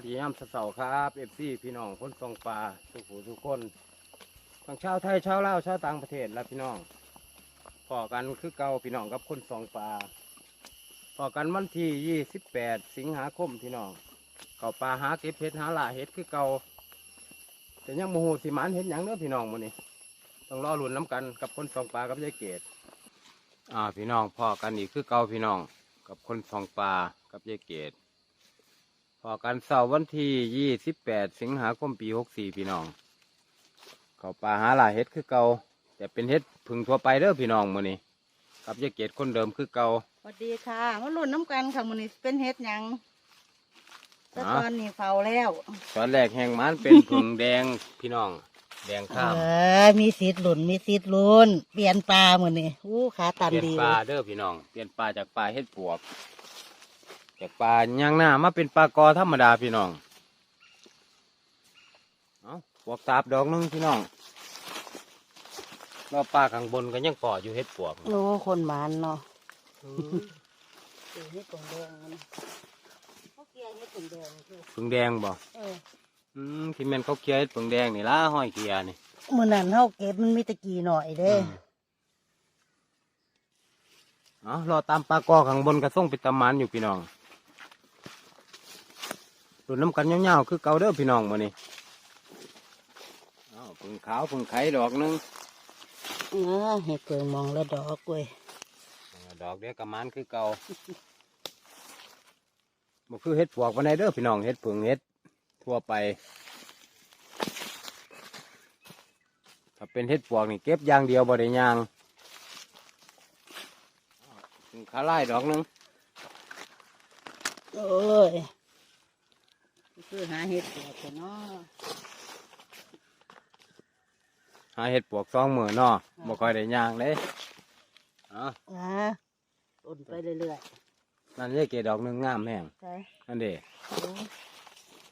วัสดียามเสาร์ครับเอฟซีพี่น้องคนทรงปลาทุกผู้ทุกคนทั้งชาวไทยชาวลาวชาวต่างประเทศและพี่น้องพอกันคือเก่าพี่น้องกับคนทรงปลาพอกันวันที่ 28 สิงหาคมพี่น้องเก่าปลาหาเก็บเห็ดหาหล่าเห็ดคือเก่าแต่ยังโมโหสิมันเห็ดหยังเด้อพี่น้องมื้อนี้ต้องรอหลุนน้ำกันกับคนทรงปลากับยายเกดอ่าพี่น้องพอกันอีกคือเก่าพี่น้องกับคนทรงปลากับยายเกด พอกันเสาร์วันที่ยี่สิบแปดสิงหาคมปีหกสี่พี่น้อง เขาป่าหาหลายเฮ็ดคือเก่าแต่เป็นเฮ็ดพึ่งทั่วไปเด้อพี่น้องมื้อนี้กับยายเกดคนเดิมคือเก่าสวัสดีค่ะมาลุ้นน้ำกันค่ะมันนี้เป็นเฮ็ดหยังแต่อ๋อตอนนี้เฝ้าแล้ว ตอนแรกแห่งมันเป็นพึ่งแดงพี่น้อง แดงข้ามเออมีสิทธิ์ลุ้นมีสิทธิ์ลุ้นเปลี่ยนปลาเหมือนนี่อู้ขาตันเปลี่ยนดีปลาเด้อพี่น้อง เปลี่ยนปลาจากปลาเฮ็ดปวก จากปลาย่างหน้ามาเป็นปลากอธรรมดาพี่น้องเอาปวกตาบดอกหนึงพี่น้องรอบปลาข้างบนก็ยังปออยู่เฮ็ดปวกโอ้คนหมานเนาะเฮ็ดตรงแดงมันเขาเกลียเฮ็ดตรงแดงคือผึ่งแดงบ่เอออืมที่แม่นเขาเคียเฮ็ดผึ่งแดงนี่ล่ะห้อยเคียนี่มื้อนั้นเฮาเก็บมันมีตะกี้หน่อยเด้อืมเอารอตามปลากอข้างบนกระส่งไปตำมันอยู่พี่น้อง รุ่นน้ำกันยาวๆคือเก่าเด้อพี่น้องมื้อนี้เอาผึ่งขาวผึ่งไข่ดอกหนึงเออเฮ็ดเกิงมองแล้วดอกเว้ยดอกเดียวกับมันคือเก่าบ่คือเฮ็ดปวกวันใดเด้อพี่น้องเฮ็ดผึ่งเฮ็ดทั่วไป ถ้าเป็นเฮ็ดปวกนี่เก็บอย่างเดียวบ่ได้ย่างผึ่งขาไล่ดอกหนึงโอ้ย คือหาเฮ็ดปวกเนาะหาเห็ดปวกซองมือเนาะบ่ค่อยได้ย่างเลยอ๋ออ่าต้นไปเรื่อยนั่นเรียกเกดอกหนึงงามแห้งๆใช่นั่นเด้โอ้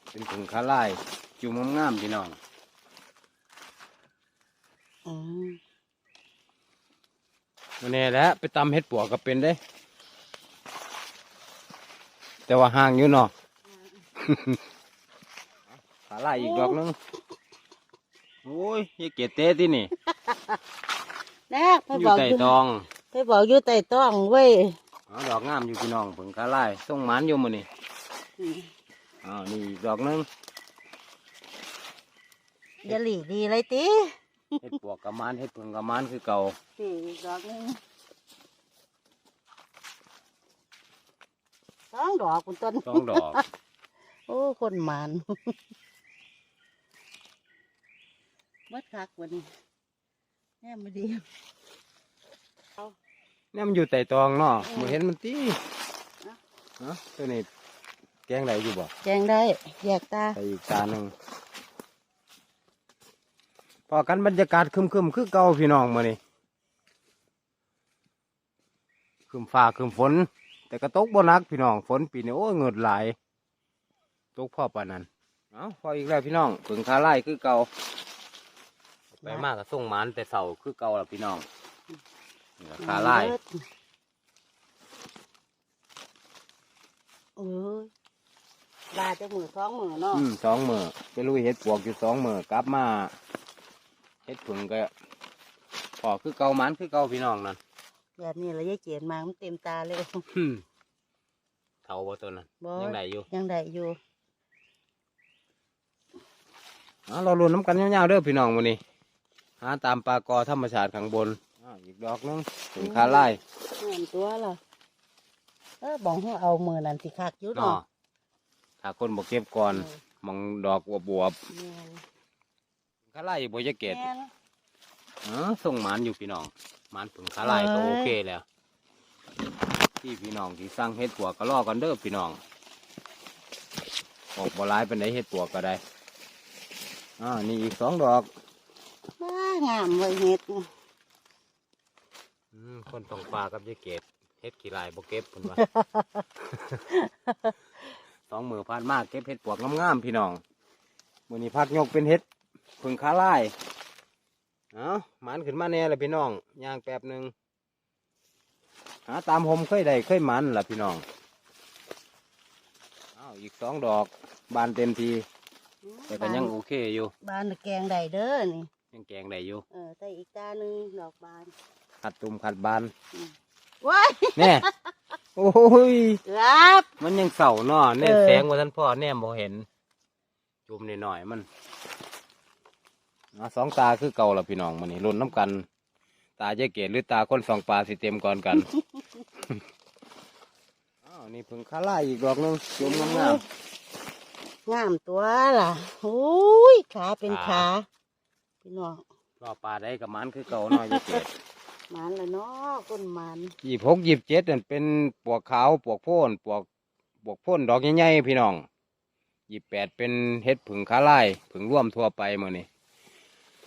เป็นถุงคาไล่จุ่มงามๆพี่น้องอืมวันนี้แหละไปตำเห็ดปวกก็เป็นเด้ แต่ว่าห่างอยู่เนาะ ขาไล่อีกดอกหนึงโอ้ยยายเกดเต้ที่นี่แน่ไปอยู่บอกใต้อยู่ตองไปบอกอยู่ใต้ต้องเว้ยอ๋อดอกงามอยู่พี่น้องผึ่งคาไล่ส่งหมันอยู่มื้อนี้อืมอ้าวนี่อีกดอกหนึงอย่าหลีดีเลยติเห็ดปวกกับมันเห็ดผึ่งกับมันคือเก่าสี่ดอกหนึงสองดอกคุณต้นสองดอก โอ้คนหมาน มัดคักวันนี้แน่มาดีเนี่ยมันอยู่ใต้ตองเนาะเออมันเห็นมันตีเอ้าเนาะตัวนี้แกงไหลอยู่บ่แจงได้แยกตาใส่อีกตาหนึ่งพอกันบรรยากาศครึมๆคือเก่าพี่น้องมานี่ครึมฟ้าครึมฝน แต่ก็ตกบ่หนักพี่น้องฝนปีนี้โอ้ยเงิดหลายตกพ่อปานนั้นเอ้าพออีกแล้วพี่น้องปึงคาไล่คือเก่า ไปมากก็ส่งหมานแต่เสาคือเก่าล่ะพี่น้องนี่ล่ะคาไล่เออลาจะมือสองมือเนาะอืมสองมือไปลุยเห็ดปวกอยู่สองมือกลับมาเห็ดผึ่งก็พอคือเก่าหมันคือเก่าพี่น้องนั่นแบบนี้เราจะเจียนมามันเต็มตาเลยฮึ่มเท่าบ่ตัวนั้นบ่ยังได้อยู่ยังได้อยู่อ๋อเราลุ้นน้ำกันยาวๆเด้อพี่น้องวันนี้ หาตามปลากอธรรมชาติข้างบนอ้าวอีกดอกหนึงถึงคาไล่เงินตัวล่ะเออบอกให้เอามือนั่นสิคักอยู่เนาะ เนาะถ้าคนบ่เก็บก่อนมองดอกบวบวบแม่นๆคาไล่บ่จะเกตแม่นอ๋อส่งหมันอยู่พี่น้องหมันถึงคาไล่ก็เอ้ย โอเคแล้วที่พี่น้องที่สั่งเห็ดปวกก็รอกันเด้อพี่น้องออกบ่ร้ายเป็นไดเห็ดปวกก็ได้อ่านี่อีกสองดอก ว้างามเลยเฮ็ดอืมคนตรงปลากับยายเกดเฮ็ดขี้ลายบ่เก็บเพิ่นว่าสองมือพานมากเก็บเห็ดปวกงามๆพี่น้องมื้อนี้พักยกเป็นเห็ดผึ่งขาลายเอ้าหมันขึ้นมาแน่ละพี่น้องย่างแป๊บหนึ่งหาตามผมเคยได้เคยหมันล่ะพี่น้องอ้าวอีกสองดอกบานเต็มทีแต่ก็ยังโอเคอยู่ บานแกงได้เด้อนี่ ยังแกงได้อยู่เออแต่อีกตาหนึ่งดอกบานขัดตุ่มขัดบานว้ายแน่โอ้ยครับ มันยังเสาเนาะแน่เออแสงว่าท่านพ่อแน่บ่เห็น จุ่มหน่อยๆมันอะสองตาคือเก่าละพี่น้องมันนี่รุ่นน้ำกัน ตาเจ๊เกศหรือตาคนสองปลาสิเต็มก่อนกันอ้าวนี่เพึ่งคาล่าอีกดอกหนึงจุ่มงามงามตัวล่ะโอ้ยขาเป็นขา พี่น้องๆรอปลาได้กับมันคือเก่าเนาะเจ๊เกศมันละเนาะคนมันยี่หกยี่เจ็ดนั่นเป็นปวกขาวปวกโพ่นปวกปวกโพ่นดอกใหญ่ๆพี่น้องยี่แปดเป็นเห็ดผึ่งคาล่ายผึ่งร่วมทั่วไปมื่อนี่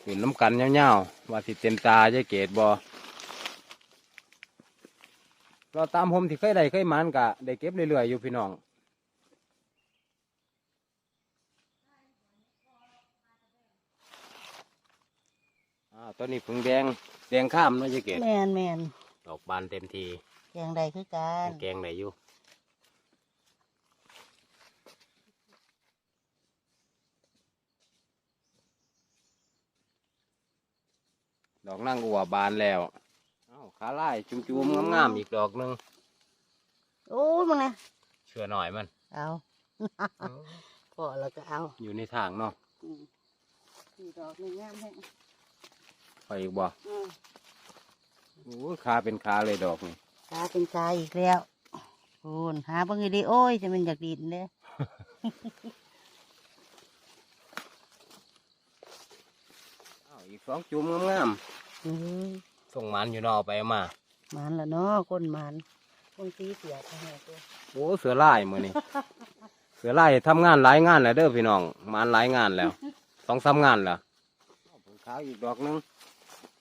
อยู่น้ำกันเงาวๆว่าสิเต็มตาเจ๊เกตบอเราตามผมที่เคยได้เคยหมันกะได้เก็บเรื่อยๆอยู่พี่น้อง ตัวนี้ผึ่งแดงแดงข้ามเนาะเจ๊เกตแมนแมนดอกบานเต็มทีแกงใดคือกันแกงไหนอยู่ดอกนั่งอัวบานแล้วเอ้าขาไล่จุ่มๆงามๆอีกดอกหนึงโอ้ยมึงนะเชื่อหน่อยมัน เอาพอแล้วก็เอา อยู่ในทางเนาะอืมนี่ดอกหนึ่งงามแฮะ ไปอีกบ่อืมโอ้ยขาเป็นขาเลยดอกนี่ขาเป็นขาอีกแล้วคุณหาเบิ่งให้ดีโอ้ยจะเป็นอยากดินเด้เอ้าอีกสองจุ่มงามอืมๆส่งมันอยู่เนอเอาไปเอามามันละเนาะคนมันคนตีเสียทั้งหมดตัวโอ้เสือไล่มือนี่ เสือไล่ทำงานหลายงานแล้วเด้อพี่น้องมันหลายงานแล้ว สองสามงานแล้วผงขาวอีกดอกหนึงอืม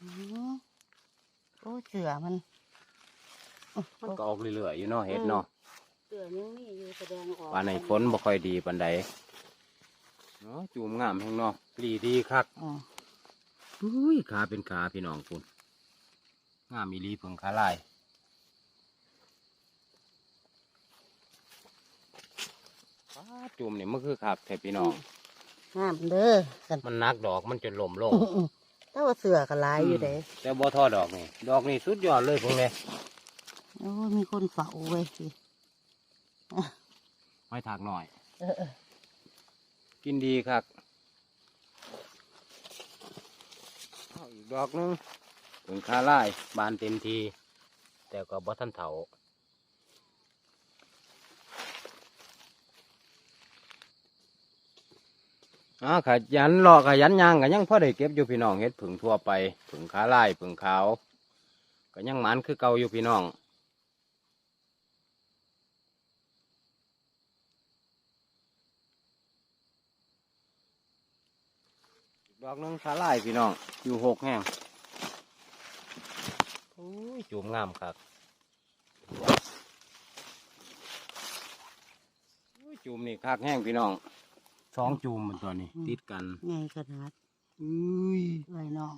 โอ้เสือมันมันก็ออกเรื่อยๆอยู่เนาะเห็ดเนาะเสือยังมีอยู่แสดงออกว่าในฝนบ่ค่อยดีปานใดเนาะจูมงามแห่งเนาะปลีดีคักอืมอุ้ยขาเป็นขาพี่น้องคุณงามอีหลีเพิ่งขาลายฟ้าจุ่มนี่มันคือคักแท้พี่น้องงามเด้อกันมันนักดอกมันจนล่มลงอืมๆ แต่ว่าเสือก็หลายอยู่เด้แต่บ่ทอดอกนี่ดอกนี่สุดยอดเลยพวกนี้โอ้ยมีคนเฝ้าไว้สิไม่ถากหน่อยเออกินดีคักเอาอีกดอกหนึงถึงคาลายบานเต็มที แต่ก็บ่ทันเถา อ่าขยันรอขยันยางก็ยังพอได้เก็บอยู่พี่น้องเฮ็ดผึ่งทั่วไปผึ่งขาไลายผึ่งขาวก็ยังหมันคือเก่าอยู่พี่น้องดอกนึงขาไลายพี่น้องอยู่หกแห้งโอ้ยจูมงามครับโอ้ยจูมนี่คักแห้งพี่น้อง สองจูมมันตัวนี้ ติดกันไงขนาดอุ้ยไรน้อง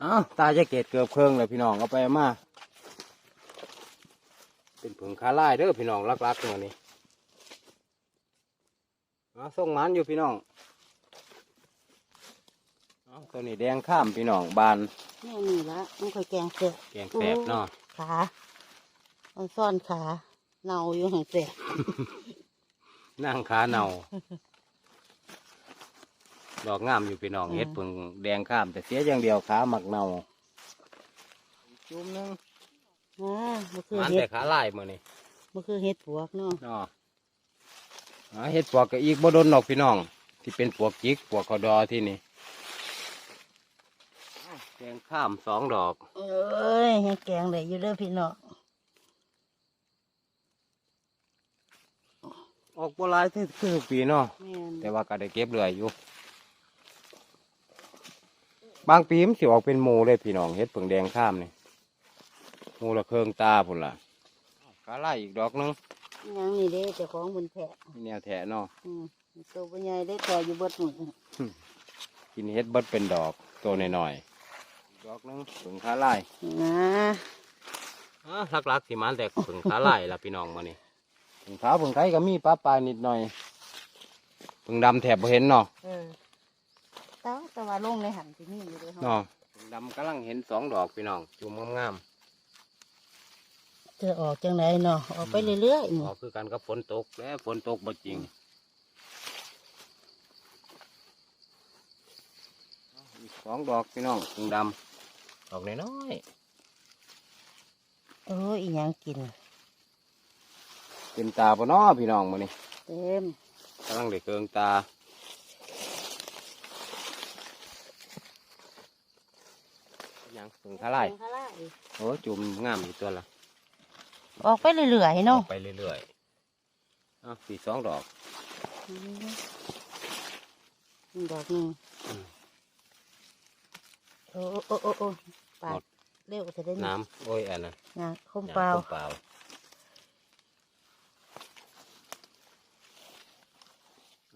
เอ้าตาจะเกตเกือบเครื่องเลยพี่น้องเอาไปเอามาเป็นผึ่งคาล่ายเด้อพี่น้องรักๆตัวนี้เอาส่งหมันอยู่พี่น้องเอาตัวนี้แดงข้ามพี่น้องบานแม่นี่ละมันค่อยแกงเสือแกงแสบเนาะขามันซ่อนขาเน่าอยู่ห่างเสีย นั่งขาเนาดอกงามอยู่พี่น้องอืมเฮ็ดผึ่งแดงข้าม แต่เสียอย่างเดียวขาหมักเนาอีกจุ่มหนึงอ่ามันคือมันเห็แต่ดขาลายมือนี่มันคือเห็ดปวกเนาะเนาะอ่าเฮ็ดปวกก็อีกบ่โดนดอกพี่น้อง ที่เป็นปวกจิกปวกขอดอที่นี่อ้าวแกงข้ามสองดอก เอ้ยยังแกงได้อยู่เด้อพี่น้อง ออกบัวลายที่คือปีเนาะแม่นแต่ว่าก็ได้เก็บเรื่อยอยู่ บางปีมันสิออกเป็นหมูเลยพี่น้องเฮ็ดผึ่งแดงข้ามนี่หมูละเครื่องตาพุ่นล่ะขาไล่อีกดอกหนึงยังนี่เด้เจ้าของบนแผะมีแนวแถะเนาะอืมตัวปัญญาได้ต่ออยู่เบดมือกินเฮ็ดเบิดเป็นดอกตัวน้อยๆอีกดอกหนึงผึ่งขาไล่นะอะหลักๆสิมันแต่ผึ่งขาไล่ละพี่น้องมานี่ ผึ่งขาวผึ่งไทยก็มีปลาปลายนิดหน่อยผึ่งดำแถบบ่เห็นเนาะเออแตว่าแต่ว่าลงในหันที่นี่อยู่เลยเนาะผึ่งดำกำลังเห็นสองดอกพี่น้องจุ่มงามจะออกจังไหนเนาะออกไปเรื่อยๆๆนี่ออกคือกันกับฝนตกแล้วฝนตกบ่จริงอีกสองดอกพี่น้องผึ่งดำดอกน้อยโอ้ยอีหยังกินๆ เต็มตาบ่เนาะพี่น้องมื้อนี้เต็มกำลังได้เคืองตาหยังผึ่งทะลายทลายโอ้จุ่มงามอยู่ตัวละออกไปเรื่อยๆอเนาะอกไปเรื่อยๆอะสี่สองดอกอืมดอกหนึ่งอืมโอ้โอ้โอ้โอ้ปาหมดดเร็วจะได้น้ำโอ้ยอันนั้นงาคมเปล่า น้ำเปล่า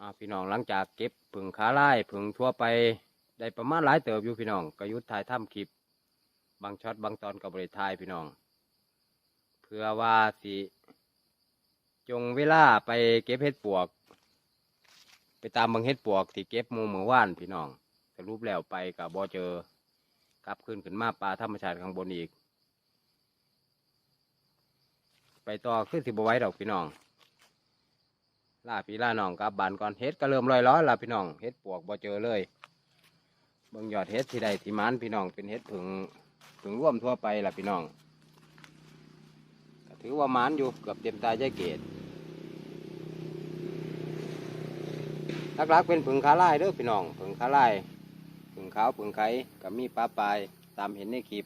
อ่าพี่น้องหลังจากเก็บผึ่งขาไล่ผึ่งทั่วไปได้ประมาณหลายเติบอยู่พี่น้องกยุทธถ่ายถ้ำคลิป บางช็อตบางตอนกับบริทายพี่น้อง เพื่อว่าสิ จงเวลาไปเก็บเห็ดปวก ไปตามบางเห็ดปวกที่เก็บมูเหมือว่านพี่น้องสรุปแล้วไปกับบอเจอกลับขึ้นขึ้นมาปลาธรรมชาติข้างบนอีก ไปต่อขึ้นสิบไว้ดอกพี่น้อง ล่าพี่ล่าน้องกับบานก่อนเฮ็ดก็เริ่มลอยล้อละพี่น้องเฮ็ดปวกบ่เจอเลยเบิ่งยอดเฮ็ดที่ใดที่มันพี่น้องเป็นเฮ็ดผึ่งผึ่งร่วมทั่วไปล่ะพี่น้องก็ถือว่ามันอยู่เกือบเต็มตาใจเกตหลักๆเป็นผึ่งขาลายเด้อพี่น้องผึ่งขาลายผึ่งขาวผึ่งไข่กับมีปลาปลายตามเห็นในคลิป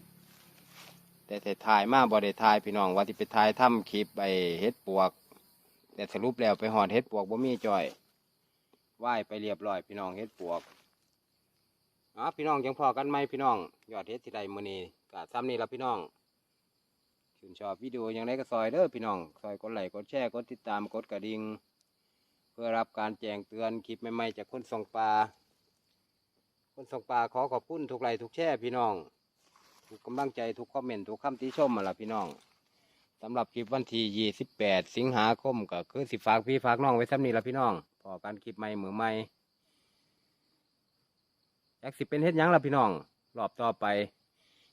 แต่แต่ถ่ายมาบ่ได้ถ่ายพี่น้องว่าที่ไปถ่ายทำคลิปไปเฮ็ดปวก แต่สรุปแล้วไปหอดเฮ็ดปวกบ่มีจ่อยไหว้ไปเรียบร้อยพี่น้องเฮ็ดปวกอ๋อพี่น้องจังพอกันไหมพี่น้อง ยอดเฮ็ดที่ใดมือนี้ก็ซ้ำนี่ละพี่น้องชื่นชอบวิดีโออย่างไรก็ซอยเด้อพี่น้องซอยกดไลค์กดแชร์กดติดตามกดกระดิ่งเพื่อรับการแจ้งเตือนคลิปใหม่ๆจากคนส่งปลาคนส่งปลาขอขอบคุณทุกไลค์ทุกแชร์พี่น้องทุกกำลังใจทุกคอมเมนต์ทุกคำติชมมาละพี่น้อง สำหรับคลิปวันที่28สิงหาคมก็คือสิฝากพี่ฝากน้องไว้ซ้ำนี้ละพี่น้องพอกันคลิปใหม่เหมือใหม่อยากสิเป็นเฮ็ดยังละพี่น้องรอบต่อไป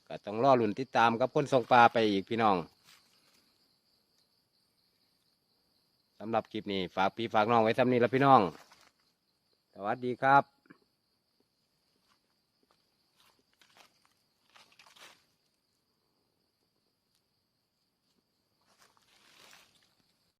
ก็ต้องรอหลุนติดตามกับคนส่งปลาไปอีกพี่น้องสำหรับคลิปนี้ฝากพี่ฝากน้องไว้ซ้ำนี้ละพี่น้อง สวัสดีครับ